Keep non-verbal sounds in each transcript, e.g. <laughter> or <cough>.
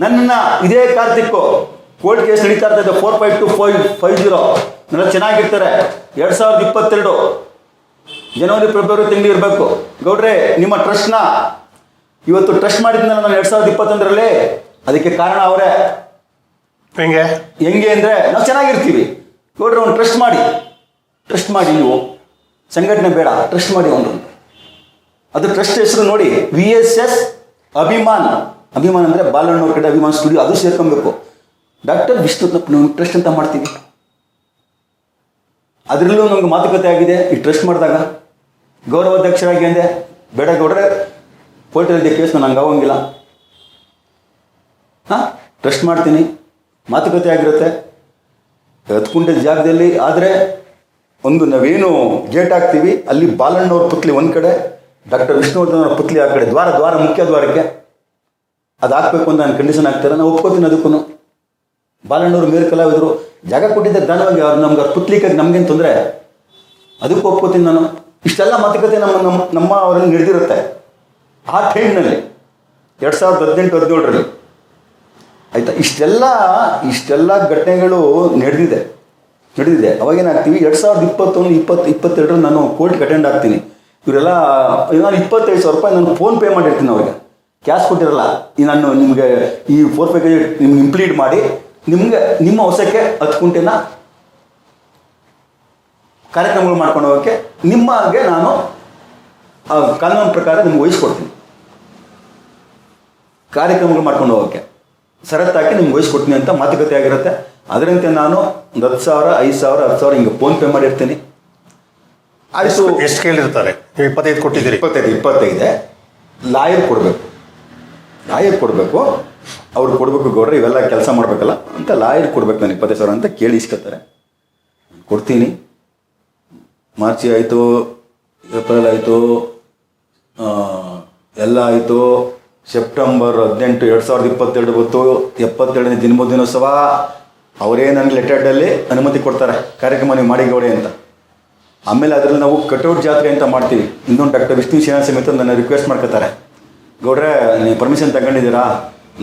ನನ್ನ ಇದೇ Karthik court case ನಡೀತಾ ಇರ್ತದೆ. Four five two five five zero ನನ್ನ ಚೆನ್ನಾಗಿರ್ತಾರೆ. ಎರಡು ಸಾವಿರದ ಇಪ್ಪತ್ತೆರಡು ಜನವರಿ ಫೆಬ್ರವರಿ ತಿಂಗಳು ಇರಬೇಕು. ಗೌಡ್ರೆ ನಿಮ್ಮ ಟ್ರಸ್ಟ್ನ ಇವತ್ತು ಟ್ರಸ್ಟ್ ಮಾಡಿದ್ನಲ್ಲ ನಾನು ಎರಡು ಸಾವಿರದ ಇಪ್ಪತ್ತೊಂದರಲ್ಲಿ? ಅದಕ್ಕೆ ಕಾರಣ ಅವರೇ. ಹೆಂಗೆ? ಹೆಂಗೆ ಅಂದರೆ ನಾವು ಚೆನ್ನಾಗಿರ್ತೀವಿ. ಗೌಡ್ರೆ ಒಂದು ಟ್ರಸ್ಟ್ ಮಾಡಿ. ಟ್ರಸ್ಟ್ ಮಾಡಿ ನೀವು. ಸಂಘಟನೆ ಬೇಡ. ಟ್ರಸ್ಟ್ ಮಾಡಿ ಅವನು ಅದು ಟ್ರಸ್ಟ್ ಹೆಸರು ನೋಡಿ. V S S Abhiman. Abhiman ಅಂದರೆ ಬಾಲಣ್ಣ ಕಡೆ ಅಭಿಮಾನ ಸ್ಟುಡಿಯೋ ಅದು ಸೇರ್ಕೊಬೇಕು. ಡಾಕ್ಟರ್ ವಿಷ್ಣುತ್ನಪ್ಪ ನಾವು ಟ್ರಸ್ಟ್ ಅಂತ ಮಾಡ್ತೀವಿ ಅದರಲ್ಲೂ ನಮ್ಗೆ ಮಾತುಕತೆ ಆಗಿದೆ, ಈ ಟ್ರಸ್ಟ್ ಮಾಡಿದಾಗ. ಗೌರವಾಧ್ಯಕ್ಷರಾಗಿ ಅಂದೆ, ಬೇಡ ಗೌಡ್ರೆ ಕೋರ್ಟಲ್ಲಿ ಕೇಸ್ ನಾನು ಹಂಗೆ ಆಗೋಂಗಿಲ್ಲ. ಹಾಂ ಟ್ರಸ್ಟ್ ಮಾಡ್ತೀನಿ, ಮಾತುಕತೆ ಆಗಿರುತ್ತೆ. ಹತ್ಕೊಂಡ ಜಾಗದಲ್ಲಿ, ಆದರೆ ಒಂದು ನಾವೇನು ಗೇಟ್ ಹಾಕ್ತೀವಿ, ಅಲ್ಲಿ ಬಾಲಣ್ಣವ್ರ ಪುತ್ಲಿ ಒಂದು ಕಡೆ, ಡಾಕ್ಟರ್ ವಿಷ್ಣುವರ್ಧನ್ ಅವ್ರ ಪುತ್ಲಿ ಆ ಕಡೆ ದ್ವಾರ ದ್ವಾರ ಮುಖ್ಯ ದ್ವಾರಕ್ಕೆ. ಅದು ಹಾಕ್ಬೇಕು ಅಂತ ನಾನು ಕಂಡೀಷನ್ ಹಾಕ್ತಾರೆ ನಾನು ಒಪ್ಕೋತೀನಿ ಅದಕ್ಕೂ ಬಾಲಣ್ಣವರು ಮೇರು ಕಲಾವಿದರು, ಜಾಗ ಕೊಟ್ಟಿದ್ದೆ ದಾನವಾಗಿ ಅವ್ರು ನಮ್ಗೆ ಅವ್ರು ಪುತ್ಲಿಕ್ಕಾಗಿ ನಮಗೇನು ತೊಂದರೆ? ಅದಕ್ಕೂ ಒಪ್ಕೋತೀನಿ ನಾನು. ಇಷ್ಟೆಲ್ಲ ಮಾತುಕತೆ ನಮ್ಮ ನಮ್ಮ ನಮ್ಮ ಅವರಲ್ಲಿ ನಡೆದಿರುತ್ತೆ. ಆ ಟೈಮ್ನಲ್ಲಿ ಎರಡು ಸಾವಿರದ ಹದಿನೆಂಟು, ಹದಿನೇಳರಲ್ಲಿ. ಆಯಿತಾ? ಇಷ್ಟೆಲ್ಲ ಇಷ್ಟೆಲ್ಲ ಘಟನೆಗಳು ನಡೆದಿದೆ. ನಡೆದಿದೆ. ಅವಾಗೇನಾಗ್ತೀವಿ ಎರಡು ಸಾವಿರದ ಇಪ್ಪತ್ತೊಂದು, ಇಪ್ಪತ್ತು, ಇಪ್ಪತ್ತೆರಡರಲ್ಲಿ ನಾನು ಕೋರ್ಟ್ಗೆ ಅಟೆಂಡ್ ಆಗ್ತೀನಿ. ಇವರೆಲ್ಲ ನಾನು ಇಪ್ಪತ್ತೈದು ಸಾವಿರ ರೂಪಾಯಿ ನಾನು ಫೋನ್ ಪೇ ಮಾಡಿರ್ತೀನಿ ಅವ್ರಿಗೆ ಕ್ಯಾಶ್ ಕೊಟ್ಟಿರಲ್ಲ ನಾನು ನಿಮಗೆ ಈ ಫೋರ್ ಪ್ಯಾಕೇಜ್ ನಿಮ್ಗೆ ಇಂಪ್ಲೀಟ್ ಮಾಡಿ ನಿಮಗೆ ನಿಮ್ಮ ಹೊಸಕ್ಕೆ ಹತ್ತು ಕುಂಟೆನ ಕಾರ್ಯಕ್ರಮಗಳು ಮಾಡ್ಕೊಂಡು ಹೋಗೋಕ್ಕೆ ಹಾಗೆ ನಾನು ಕಾನೂನು ಪ್ರಕಾರ ನಿಮ್ಗೆ ವಹಿಸ್ಕೊಡ್ತೀನಿ. ಕಾರ್ಯಕ್ರಮಗಳು ಮಾಡ್ಕೊಂಡು ಹೋಗೋಕ್ಕೆ. ಷರತ್ತಾಕಿ ನಿಮ್ಗೆ ವಹಿಸ್ಕೊಡ್ತೀನಿ ಅಂತ ಮಾತುಕತೆ ಆಗಿರುತ್ತೆ. ಅದರಂತೆ ನಾನು ಒಂದು ಹತ್ತು ಸಾವಿರ ಐದು ಸಾವಿರ ಹತ್ತು ಸಾವಿರ ಹಿಂಗೆ ಫೋನ್ ಪೇ ಮಾಡಿರ್ತೀನಿ. ಆಯಿತು. ಎಷ್ಟು ಕೇಳಿರ್ತಾರೆ? ಇಪ್ಪತ್ತೈದು ಕೊಟ್ಟಿದ್ದೀರಿ. ಇಪ್ಪತ್ತೈದು ಇಪ್ಪತ್ತೈದೆ ಲಾಯರ್ ಕೊಡಬೇಕು. ಲಾಯರ್ ಕೊಡಬೇಕು, ಅವ್ರು ಕೊಡಬೇಕು ಗೌಡ್ರೆ, ಇವೆಲ್ಲ ಕೆಲಸ ಮಾಡಬೇಕಲ್ಲ ಅಂತ ಲಾಯರ್ ಕೊಡ್ಬೇಕು ನಾನು ಇಪ್ಪತ್ತೈದು ಸಾವಿರ ಅಂತ ಕೇಳಿ ಇಸ್ಕೊತಾರೆ. ಕೊಡ್ತೀನಿ. ಮಾರ್ಚಿ ಆಯಿತು, ಏಪ್ರಿಲ್ ಆಯಿತು ಎಲ್ಲ ಆಯಿತು. ಸೆಪ್ಟೆಂಬರ್ ಹದಿನೆಂಟು, ಎರಡು ಸಾವಿರದ ಇಪ್ಪತ್ತೆರಡು ಗೊತ್ತು. ಎಪ್ಪತ್ತೆರಡನೇ ದಿನ ದಿನೋತ್ಸವ. ಅವರೇ ನನಗೆ ಲೆಟರ್ಡಲ್ಲಿ ಅನುಮತಿ ಕೊಡ್ತಾರೆ. ಕಾರ್ಯಕ್ರಮ ನೀವು ಮಾಡಿ ಗೌಡೆ ಅಂತ. ಆಮೇಲೆ ಅದರಲ್ಲಿ ನಾವು ಕಟೌಟ್ ಜಾತ್ರೆ ಅಂತ ಮಾಡ್ತೀವಿ. ಇನ್ನೊಂದು ಡಾಕ್ಟರ್ ವಿಷ್ಣು ಶ್ರೀನಿವಾಸ ಸಮೇತ ನನ್ನ ರಿಕ್ವೆಸ್ಟ್ ಮಾಡ್ಕೋತಾರೆ. ಗೌಡ್ರೆ ನೀವು ಪರ್ಮಿಷನ್ ತಗೊಂಡಿದ್ದೀರಾ?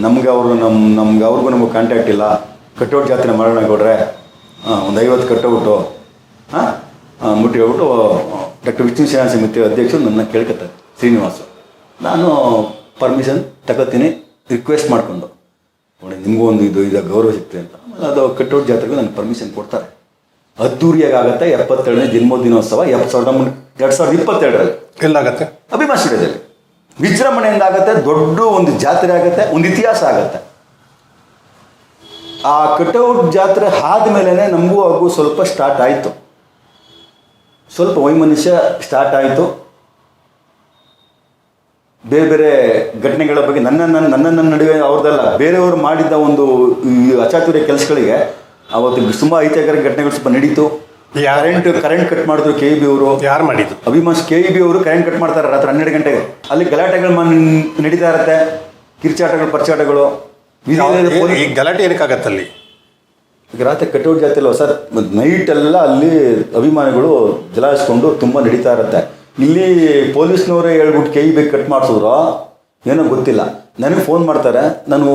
ನಮ್ಗೆ ಅವರು ನಮ್ಮ ನಮ್ಗೆ ಅವ್ರಿಗೂ ನಮಗೆ ಕಾಂಟ್ಯಾಕ್ಟ್ ಇಲ್ಲ. ಕಟೌಟ್ ಜಾತ್ರೆ ಮಾಡೋಣ ಗೌಡ್ರೆ. ಒಂದು ಐವತ್ತು ಕಟೌಟು ಹಾಂ ಮುಟ್ಟಿ ಹೇಳ್ಬಿಟ್ಟು ಡಾಕ್ಟರ್ ವಿಷ್ಣು ಶ್ರೀನಿವಾಸ ಸಮಿತಿ ಅಧ್ಯಕ್ಷರು ನನ್ನ ಕೇಳ್ಕೊತಾರೆ ಶ್ರೀನಿವಾಸ. ನಾನು ಪರ್ಮಿಷನ್ ತಗೋತೀನಿ ರಿಕ್ವೆಸ್ಟ್ ಮಾಡಿಕೊಂಡು. ನೋಡಿ ನಿಮಗೂ ಒಂದು ಇದು ಇದು ಗೌರವ ಸಿಗ್ತದೆ ಅಂತ. ಆಮೇಲೆ ಅದು ಕಟೌಟ್ ಜಾತ್ರೆಗೂ ನನಗೆ ಪರ್ಮಿಷನ್ ಕೊಡ್ತಾರೆ. ಅದ್ದೂರಿಯಾಗಿ ಆಗುತ್ತೆ ಎಪ್ಪತ್ತೆರಡನೇ ಜನ್ಮದಿನೋತ್ಸವ ಎಪ್ಪತ್ತು ಸಾವಿರದ ಎರಡು ಸಾವಿರದ ಇಪ್ಪತ್ತೆರಡರಲ್ಲಿ ಎಲ್ಲಾಗತ್ತೆ. ಅಭಿಮಾನ ಸ್ಟುಡಿಯೋದಲ್ಲಿ. ವಿಜೃಂಭಣೆಯಿಂದ ಆಗುತ್ತೆ ದೊಡ್ಡ ಒಂದು ಜಾತ್ರೆ ಆಗುತ್ತೆ, ಒಂದು ಇತಿಹಾಸ ಆಗುತ್ತೆ. ಆ ಕಟೌಟ್ ಜಾತ್ರೆ ಆದಮೇಲೆ ನಮಗೂ ಹಾಗೂ ಸ್ವಲ್ಪ ಸ್ಟಾರ್ಟ್ ಆಯಿತು. ಸ್ವಲ್ಪ ವೈಮನುಷ್ಯ ಸ್ಟಾರ್ಟ್ ಆಯಿತು. ಬೇರೆ ಬೇರೆ ಘಟನೆಗಳ ಬಗ್ಗೆ ನನ್ನ ನನ್ನ ನನ್ನ ನನ್ನ ನಡುವೆ ಅವ್ರದ್ದೆಲ್ಲ, ಬೇರೆಯವರು ಮಾಡಿದ್ದ ಒಂದು ಅಚಾತುರ್ಯ ಕೆಲಸಗಳಿಗೆ ಅವತ್ತು ತುಂಬ ಐತಿಹಾಸಿಕ ಘಟನೆಗಳು ಸ್ವಲ್ಪ ನಡೀತು. ಕರೆಂಟ್ ಕರೆಂಟ್ ಕಟ್ ಮಾಡಿದ್ರು ಕೆ ಬಿ ಅವರು. ಯಾರು ಮಾಡಿದ್ರು ಅಭಿಮಾನ್ ಕೆ ಬಿ ಅವರು ಕರೆಂಟ್ ಕಟ್ ಮಾಡ್ತಾರೆ ರಾತ್ರಿ ಹನ್ನೆರಡು ಗಂಟೆಗೆ. ಅಲ್ಲಿ ಗಲಾಟೆಗಳು ನಡೀತಾ ಇರುತ್ತೆ. ಕಿರ್ಚಾಟಗಳು ಪರ್ಚಾಟಗಳು. ಈ ಗಲಾಟೆ ಏನಕ್ಕಾಗತ್ತಲ್ಲಿ ಈಗ ರಾತ್ರಿ ಕಟೌಟ್ ಜಾತಿ ಅಲ್ವ ಸರ್. ನೈಟ್ ಎಲ್ಲ ಅಲ್ಲಿ ಅಭಿಮಾನಿಗಳು ಜಲಾಯಿಸ್ಕೊಂಡು ತುಂಬ ನಡೀತಾ ಇರುತ್ತೆ. ಇಲ್ಲಿ ಪೊಲೀಸ್ನವರೇ ಹೇಳ್ಬಿಟ್ಟು ಕೈ ಬೇಕು ಕಟ್ ಮಾಡಿಸಿದ್ರು? ಏನೋ ಗೊತ್ತಿಲ್ಲ. ನನಗೆ ಫೋನ್ ಮಾಡ್ತಾರೆ. ನಾನು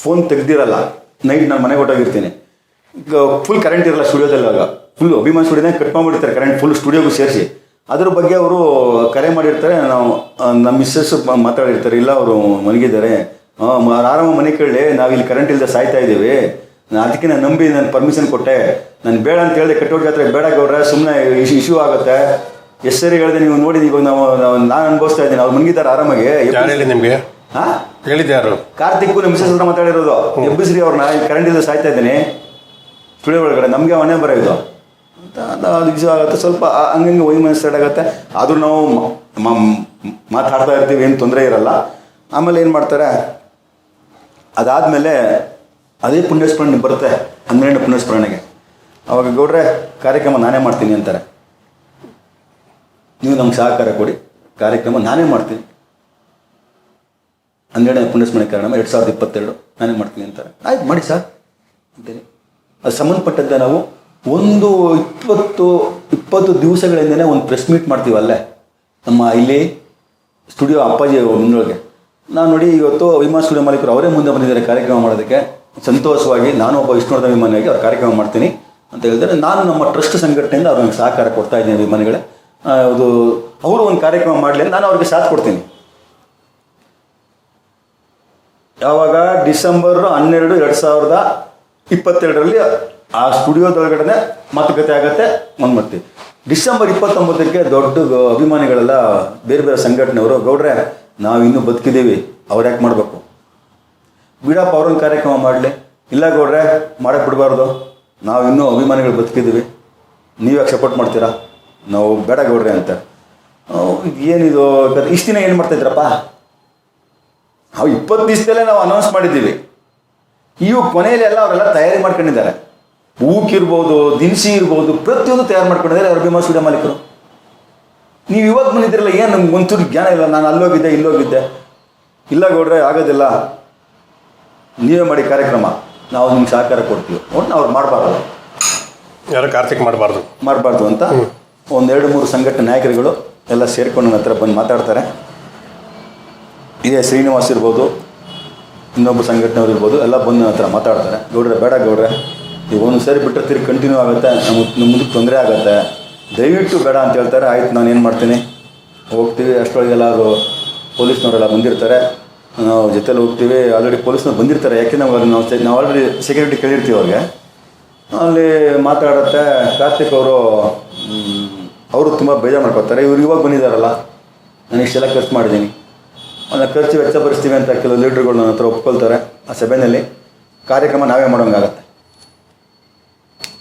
ಫೋನ್ ತೆಗ್ದಿರಲ್ಲ. ನೈಟ್ ನಾನು ಮನೆಗೆ ಹೊಟ್ಟೋಗಿರ್ತೀನಿ ಈಗ ಫುಲ್ ಕರೆಂಟ್ ಇರಲ್ಲ ಸ್ಟುಡಿಯೋದಲ್ಲಿ ಆಗ ಫುಲ್ ಅಭಿಮಾನ್ ಸ್ಟುಡಿಯೋನೇ ಕಟ್ ಮಾಡಿಬಿಡ್ತಾರೆ ಕರೆಂಟ್ ಫುಲ್ ಸ್ಟುಡಿಯೋಗೂ ಸೇರಿಸಿ. ಅದ್ರ ಬಗ್ಗೆ ಅವರು ಕರೆ ಮಾಡಿರ್ತಾರೆ ನಾವು ನಮ್ಮ ಮಿಸ್ಸಸ್ ಮಾತಾಡಿರ್ತಾರೆ ಇಲ್ಲ ಅವರು ಮಲಗಿದ್ದಾರೆ. ಆರಾಮ ಮನೆ ಕೇಳಿ ನಾವು ಇಲ್ಲಿ ಕರೆಂಟ್ ಇಲ್ಲದೆ ಸಾಯ್ತಾ ಇದ್ದೀವಿ. ಅದಕ್ಕೆ ನಾನು ನಂಬಿ ನಾನು ಪರ್ಮಿಷನ್ ಕೊಟ್ಟೆ. ನಾನು ಬೇಡ ಅಂತ ಹೇಳಿದೆ ಕಟ್ಟೋಟ್ ಜಾತ್ರೆ ಬೇಡ ಗೌಡ್ರೆ ಸುಮ್ಮನೆ ಇಶ್ಯೂ ಆಗುತ್ತೆ. ಎಷ್ಟು ಸರಿ ಹೇಳಿದೆ ನೀವು ನೋಡಿ ಇವಾಗ ನಾವು ನಾನು ಅನುಭವಿಸ್ತಾ ಇದ್ದೀನಿ. ಅವ್ರು ಮುಂಗಿದ್ದಾರೆ ಆರಾಮಾಗಿ. ನಿಮಗೆ? ಹಾಂ ಹೇಳಿದ್ದು ಯಾರು? ಕಾರ್ತಿಕ್ ನಮ್ಮ ಮಿಸಸ್ ಹತ್ರ ಮಾತಾಡಿರೋದು. ಎಬ್ಬಿಸ್ರಿ ಅವ್ರನ್ನ ಕರೆಂಟ್ ಇಲ್ಲದೆ ಸಾಯ್ತಾ ಇದ್ದೀನಿ. ಸ್ಟುಡಿಯೋ ಒಳಗಡೆ ನಮಗೆ ಮನೆ ಬರೋ ಆಗುತ್ತೆ. ಸ್ವಲ್ಪ ಹಂಗಂಗೆ ಮನಸ್ಸು ಸ್ಟಾರ್ಟ್ ಆಗುತ್ತೆ. ಆದರೂ ನಾವು ಮಾತಾಡ್ತಾ ಇರ್ತೀವಿ, ಏನು ತೊಂದರೆ ಇರಲ್ಲ. ಆಮೇಲೆ ಏನು ಮಾಡ್ತಾರೆ? ಅದಾದಮೇಲೆ ಅದೇ ಪುಣ್ಯಸ್ಮರಣೆ ಬರುತ್ತೆ ಹನ್ನೆರಡು ಪುಣ್ಯಸ್ಮರಣೆಗೆ. ಅವಾಗ ಗೌಡ್ರೆ, ಕಾರ್ಯಕ್ರಮ ನಾನೇ ಮಾಡ್ತೀನಿ ಅಂತಾರೆ. ನೀವು ನಮ್ಗೆ ಸಹಕಾರ ಕೊಡಿ, ಕಾರ್ಯಕ್ರಮ ನಾನೇ ಮಾಡ್ತೀನಿ. ಹನ್ನೆರಡನೇ ಪುಣ್ಯಸ್ಮರಣೆ ಕಾರ್ಯಕ್ರಮ ಎರಡು ಸಾವಿರದ ಇಪ್ಪತ್ತೆರಡು ನಾನೇ ಮಾಡ್ತೀನಿ ಅಂತಾರೆ. ಆಯ್ತು, ಮಾಡಿ ಸರ್. ಅಂತೇಳಿ ಅದು ಸಂಬಂಧಪಟ್ಟಂತೆ ನಾವು ಒಂದು ಇಪ್ಪತ್ತು ಇಪ್ಪತ್ತು ದಿವಸಗಳಿಂದನೇ ಒಂದು ಪ್ರೆಸ್ ಮೀಟ್ ಮಾಡ್ತೀವಲ್ಲೇ ನಮ್ಮ ಇಲ್ಲಿ ಸ್ಟುಡಿಯೋ ಅಪ್ಪಾಜಿ ಮುಂದೊಳಗೆ ನಾನು ನೋಡಿ ಇವತ್ತು ವಿಮಾನ ಸ್ಟುಡಿಯೋ ಮಾಲೀಕರು ಅವರೇ ಮುಂದೆ ಬಂದಿದ್ದಾರೆ ಕಾರ್ಯಕ್ರಮ ಮಾಡೋದಕ್ಕೆ. ಸಂತೋಷವಾಗಿ ನಾನು ಒಬ್ಬ ವಿಷ್ಣುವರ್ಧನ ವಿಮಾನಿಯಾಗಿ ಅವ್ರ ಕಾರ್ಯಕ್ರಮ ಮಾಡ್ತೀನಿ ಅಂತ ಹೇಳಿದರೆ ನಾನು ನಮ್ಮ ಟ್ರಸ್ಟ್ ಸಂಘಟನೆಯಿಂದ ಅವ್ರಿಗೆ ಸಹಕಾರ ಕೊಡ್ತಾ ಇದ್ದೀನಿ ವಿಮಾನಿಗಳೇ ಅದು ಅವರು ಒಂದು ಕಾರ್ಯಕ್ರಮ ಮಾಡಲಿ ನಾನು ಅವ್ರಿಗೆ ಸಾಥ್ ಕೊಡ್ತೀನಿ. ಯಾವಾಗ? ಡಿಸೆಂಬರ್ ಹನ್ನೆರಡು, ಎರಡು ಸಾವಿರದ ಇಪ್ಪತ್ತೆರಡರಲ್ಲಿ ಆ ಸ್ಟುಡಿಯೋದೊಳಗಡೆ ಮಾತುಕತೆ ಆಗತ್ತೆ ಒಂದು ಮತ್ತೆ ಡಿಸೆಂಬರ್ ಇಪ್ಪತ್ತೊಂಬತ್ತಕ್ಕೆ ದೊಡ್ಡ ಅಭಿಮಾನಿಗಳೆಲ್ಲ ಬೇರೆ ಬೇರೆ ಸಂಘಟನೆಯವರು, ಗೌಡ್ರೆ, ನಾವು ಇನ್ನೂ ಬದುಕಿದ್ದೀವಿ, ಅವ್ರು ಯಾಕೆ ಮಾಡಬೇಕು? ಬಿಡಪ್ಪ ಅವ್ರೊಂದು ಕಾರ್ಯಕ್ರಮ ಮಾಡಲಿ. ಇಲ್ಲ ಗೌಡ್ರೆ ಮಾಡಕ್ಕೆ ಬಿಡಬಾರ್ದು. ನಾವು ಇನ್ನೂ ಅಭಿಮಾನಿಗಳು ಬದುಕಿದ್ದೀವಿ. ನೀವು ಯಾಕೆ ಸಪೋರ್ಟ್ ಮಾಡ್ತೀರಾ? ನಾವು ಬೇಡ ಗೌಡ್ರೆ ಅಂತ. ಏನಿದು ಇಷ್ಟು ದಿನ ಏನು ಮಾಡ್ತಾಯಿದ್ರಪ್ಪ ನಾವು ಇಪ್ಪತ್ತು ದಿವಸದಲ್ಲೇ ನಾವು ಅನೌನ್ಸ್ ಮಾಡಿದ್ದೀವಿ. ಇವು ಕೊನೆಯಲ್ಲಿ ಎಲ್ಲ ಅವರೆಲ್ಲ ತಯಾರಿ ಮಾಡ್ಕೊಂಡಿದ್ದಾರೆ. ಹೂಕಿರ್ಬೋದು ದಿನಸಿ ಇರ್ಬೋದು ಪ್ರತಿಯೊಂದು ತಯಾರು ಮಾಡ್ಕೊಂಡಿದ್ದಾರೆ ಅವ್ರ ಭೀಮಾ ಸ್ಟುಡಿಯೋ ಮಾಲೀಕರು. ನೀವು ಇವಾಗ ಬಂದಿದ್ದೀರಲ್ಲ ಏನು ನಮ್ಗೆ ಒಂಚೂರು ಜ್ಞಾನ ಇಲ್ಲ ನಾನು ಅಲ್ಲೋಗಿದ್ದೆ ಇಲ್ಲೋಗಿದ್ದೆ. ಇಲ್ಲ ಗೌಡ್ರೆ ಆಗೋದಿಲ್ಲ. ನೀವೇ ಮಾಡಿ ಕಾರ್ಯಕ್ರಮ. ನಾವು ನಿಮ್ಗೆ ಸಹಕಾರ ಕೊಡ್ತೀವಿ. ಒಟ್ಟು ಅವ್ರು ಮಾಡಬಾರ್ದು. ಯಾರು ಕಾರ್ತಿಕ್ ಮಾಡಬಾರ್ದು. ಮಾಡಬಾರ್ದು ಅಂತ ಒಂದೆರಡು ಮೂರು ಸಂಘಟನೆ ನಾಯಕರುಗಳು ಎಲ್ಲ ಸೇರ್ಕೊಂಡು ನನ್ನ ಹತ್ರ ಬಂದು ಮಾತಾಡ್ತಾರೆ. ಇದೇ ಶ್ರೀನಿವಾಸ್ ಇರ್ಬೋದು ಇನ್ನೊಬ್ಬ ಸಂಘಟನೆಯವ್ರು ಇರ್ಬೋದು ಎಲ್ಲ ಬಂದು ನನ್ನ ಹತ್ರ ಮಾತಾಡ್ತಾರೆ. ಗೌಡ್ರೆ ಬೇಡ ಗೌಡ್ರೆ. ಈಗ ಒಂದು ಸರಿ ಬಿಟ್ಟರೆ ತಿರ್ಗಿ ಕಂಟಿನ್ಯೂ ಆಗುತ್ತೆ ನಮ್ಮ ನಮ್ಮ ಮುಂದಕ್ಕೆ ತೊಂದರೆ ಆಗುತ್ತೆ. ದಯವಿಟ್ಟು ಬೇಡ ಅಂತ ಹೇಳ್ತಾರೆ. ಆಯ್ತು, ನಾನು ಏನು ಮಾಡ್ತೀನಿ? ಹೋಗ್ತೀವಿ ಅಷ್ಟರೊಳಗೆಲ್ಲ ಎಲ್ಲರೂ ಪೊಲೀಸ್ನವರೆಲ್ಲ ಬಂದಿರ್ತಾರೆ. ನಾವು ಜೊತೆಲಿ ಹೋಗ್ತೀವಿ. ಆಲ್ರೆಡಿ ಪೊಲೀಸ್ನವ್ರು ಬಂದಿರ್ತಾರೆ. ಯಾಕೆ ನಾವು ನಾವು ನಾವು ಆಲ್ರೆಡಿ ಸೆಕ್ಯೂರಿಟಿ ಕೇಳಿರ್ತೀವಿ ಅವ್ರಿಗೆ. ಅಲ್ಲಿ ಮಾತಾಡುತ್ತೆ. ಕಾರ್ತಿಕ್ ಅವರು ಅವರು ತುಂಬ ಬೇಜಾರು ಮಾಡ್ಕೊತಾರೆ. ಇವ್ರು ಇವಾಗ ಬಂದಿದ್ದಾರಲ್ಲ ನಾನು ಇಷ್ಟೆಲ್ಲ ಖರ್ಚು ಮಾಡಿದ್ದೀನಿ. ಅದನ್ನ ಖರ್ಚು ವೆಚ್ಚ ಭರಿಸ್ತೀವಿ ಅಂತ ಕೆಲವು ಲೀಡ್ರುಗಳು ನನ್ನ ಹತ್ರ ಒಪ್ಕೊಳ್ತಾರೆ. ಆ ಸಭೆಯಲ್ಲಿ ಕಾರ್ಯಕ್ರಮ ನಾವೇ ಮಾಡೋಂಗಾಗತ್ತೆ.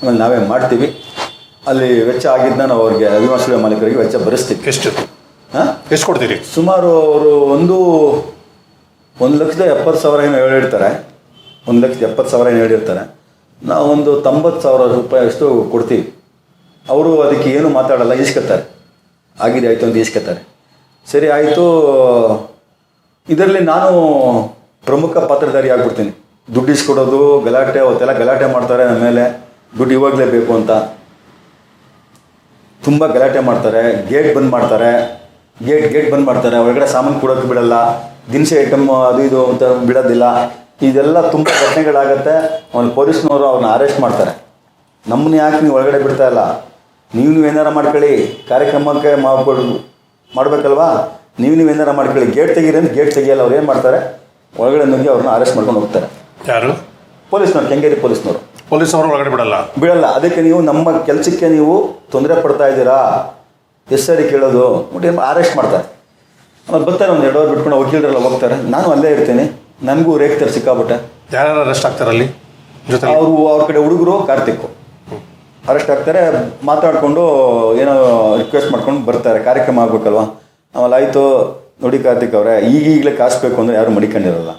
ಆಮೇಲೆ ನಾವೇ ಮಾಡ್ತೀವಿ. ಅಲ್ಲಿ ವೆಚ್ಚ ಆಗಿದ್ದನ್ನ ನಾವು ಅವ್ರಿಗೆ ಅಭಿಮಾನಿಸುವ ಮಾಲೀಕರಿಗೆ ವೆಚ್ಚ ಭರಿಸ್ತೀವಿ. ಎಷ್ಟು? ಹಾಂ? ಎಷ್ಟು ಕೊಡ್ತೀರಿ? ಸುಮಾರು ಅವರು ಒಂದು ಒಂದು ಲಕ್ಷದ ಎಪ್ಪತ್ತು ಸಾವಿರ ಏನೋ ಹೇಳಿರ್ತಾರೆ. ಒಂದು ಲಕ್ಷದ ಎಪ್ಪತ್ತು ಸಾವಿರ ಏನು ಹೇಳಿರ್ತಾರೆ. ನಾವು ಒಂದು ತೊಂಬತ್ತು ಸಾವಿರ ರೂಪಾಯಿ ಅಷ್ಟು ಕೊಡ್ತೀವಿ. ಅವರು ಅದಕ್ಕೆ ಏನು ಮಾತಾಡಲ್ಲ ಈಸ್ಕೊತಾರೆ. ಆಗಿದೆ ಆಯಿತು ಅಂತ ಈಸ್ಕೊತಾರೆ. ಸರಿ ಆಯಿತು. ಇದರಲ್ಲಿ ನಾನು ಪ್ರಮುಖ ಪಾತ್ರಧಾರಿ ಆಗ್ಬಿಡ್ತೀನಿ. ದುಡ್ಡು ಇಸ್ಕೊಡೋದು ಗಲಾಟೆ ಅವತ್ತೆಲ್ಲ ಗಲಾಟೆ ಮಾಡ್ತಾರೆ ನಮ್ಮ ಮೇಲೆ. ದುಡ್ಡು ಇವಾಗಲೇ ಬೇಕು ಅಂತ. ತುಂಬ ಗಲಾಟೆ ಮಾಡ್ತಾರೆ ಗೇಟ್ ಬಂದ್ ಮಾಡ್ತಾರೆ ಗೇಟ್ ಗೇಟ್ ಬಂದ್ ಮಾಡ್ತಾರೆ ಒಳಗಡೆ ಸಾಮಾನು ಕೊಡೋಕೆ ಬಿಡಲ್ಲ ದಿನಸಿ ಐಟಮ್ ಅದು ಇದು ಅಂತ ಬಿಡೋದಿಲ್ಲ. ಇದೆಲ್ಲ ತುಂಬ ಘಟನೆಗಳಾಗತ್ತೆ ಅವ್ನು ಪೊಲೀಸ್ನವರು ಅವ್ರನ್ನ ಅರೆಸ್ಟ್ ಮಾಡ್ತಾರೆ. ನಮ್ಮನ್ನ ಯಾಕೆ ನೀವು ಒಳಗಡೆ ಬಿಡ್ತಾ ಇಲ್ಲ? ನೀವು ನೀವು ಏನಾರ ಮಾಡ್ಕೊಳ್ಳಿ ಕಾರ್ಯಕ್ರಮಕ್ಕೆ ಮಾಡ್ಕೊಡು ಮಾಡಬೇಕಲ್ವಾ? ನೀವು ನೀವು ಏನಾರ ಮಾಡ್ಕೊಳ್ಳಿ ಗೇಟ್ ತೆಗೀರಿ ಅಂತ ಗೇಟ್ ತೆಗಿಯಲ್ಲ ಅವ್ರು ಏನು ಮಾಡ್ತಾರೆ? ಒಳಗಡೆ ನುಗ್ಗಿ ಅವ್ರನ್ನ ಅರೆಸ್ಟ್ ಮಾಡ್ಕೊಂಡು ಹೋಗ್ತಾರೆ. ಯಾರು? ಪೊಲೀಸ್ನವ್ರು ಕೆಂಗೇರಿ ಪೊಲೀಸ್ನವರು. ಪೊಲೀಸವರು ಒಳಗಡೆ ಬಿಡಲ್ಲ. ಬಿಡಲ್ಲ. ಅದಕ್ಕೆ ನೀವು ನಮ್ಮ ಕೆಲಸಕ್ಕೆ ನೀವು ತೊಂದರೆ ಪಡ್ತಾ ಇದ್ದೀರಾ? ಎಷ್ಟು ಸರಿ ಕೇಳೋದು. ಬಟ್ ಏನು ಅರೆಸ್ಟ್ ಮಾಡ್ತಾರೆ. ಆಮೇಲೆ ಬರ್ತಾರೆ ಒಂದು ಎರಡು ಅವರ್ ಬಿಟ್ಕೊಂಡು ವಕೀಲರೆಲ್ಲ ಹೋಗ್ತಾರೆ. ನಾನು ಅಲ್ಲೇ ಇರ್ತೀನಿ. ನನಗೂ ರೇಗ್ತಾರೆ ಸಿಕ್ಕಾಬಿಟ್ಟೆ ಯಾರು ಅರೆಸ್ಟ್ ಆಗ್ತಾರೆ ಅಲ್ಲಿ? ಜೊತೆ ಅವರು ಅವ್ರ ಕಡೆ ಹುಡುಗರು ಕಾರ್ತಿಕ್ ಅರೆಸ್ಟ್ ಆಗ್ತಾರೆ. ಮಾತಾಡಿಕೊಂಡು ಏನೋ ರಿಕ್ವೆಸ್ಟ್ ಮಾಡ್ಕೊಂಡು ಬರ್ತಾರೆ. ಕಾರ್ಯಕ್ರಮ ಆಗ್ಬೇಕಲ್ವಾ? ಆಮೇಲೆ ಆಯಿತು. ನೋಡಿ ಕಾರ್ತಿಕ್ ಅವರೇ ಈಗೀಗಲೇ ಕಾಸು ಬೇಕು ಅಂದರೆ ಯಾರು ಮಡಿಕೊಂಡಿರಲ್ಲ.